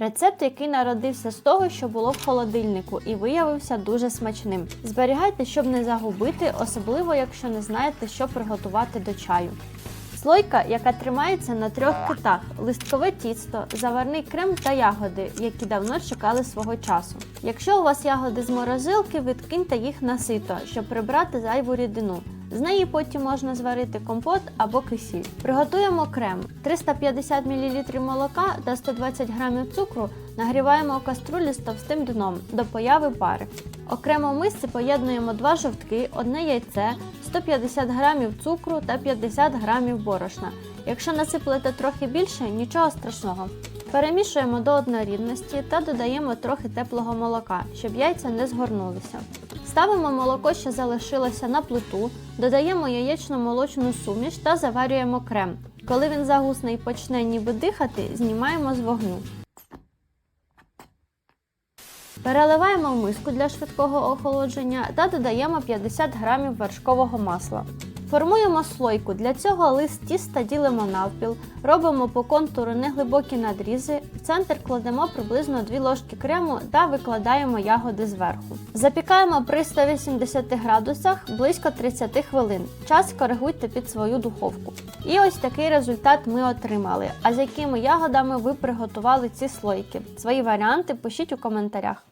Рецепт, який народився з того, що було в холодильнику, і виявився дуже смачним. Зберігайте, щоб не загубити, особливо якщо не знаєте, що приготувати до чаю. Слойка, яка тримається на трьох китах: листкове тісто, заварний крем та ягоди, які давно чекали свого часу. Якщо у вас ягоди з морозилки, відкиньте їх на сито, щоб прибрати зайву рідину. З неї потім можна зварити компот або кисіль. Приготуємо крем. 350 мл молока та 120 г цукру нагріваємо у каструлі з товстим дном до появи пари. Окремо в мисці поєднуємо два жовтки, одне яйце, 150 г цукру та 50 г борошна. Якщо насиплете трохи більше, нічого страшного. Перемішуємо до однорідності та додаємо трохи теплого молока, щоб яйця не згорнулися. Ставимо молоко, що залишилося на плиту, додаємо яєчно-молочну суміш та заварюємо крем. Коли він загусне і почне ніби дихати, знімаємо з вогню. Переливаємо в миску для швидкого охолодження та додаємо 50 г вершкового масла. Формуємо слойку. Для цього лист тіста ділимо навпіл, робимо по контуру неглибокі надрізи, в центр кладемо приблизно 2 ложки крему та викладаємо ягоди зверху. Запікаємо при 180 градусах близько 30 хвилин. Час коригуйте під свою духовку. І ось такий результат ми отримали. А з якими ягодами ви приготували ці слойки? Свої варіанти пишіть у коментарях.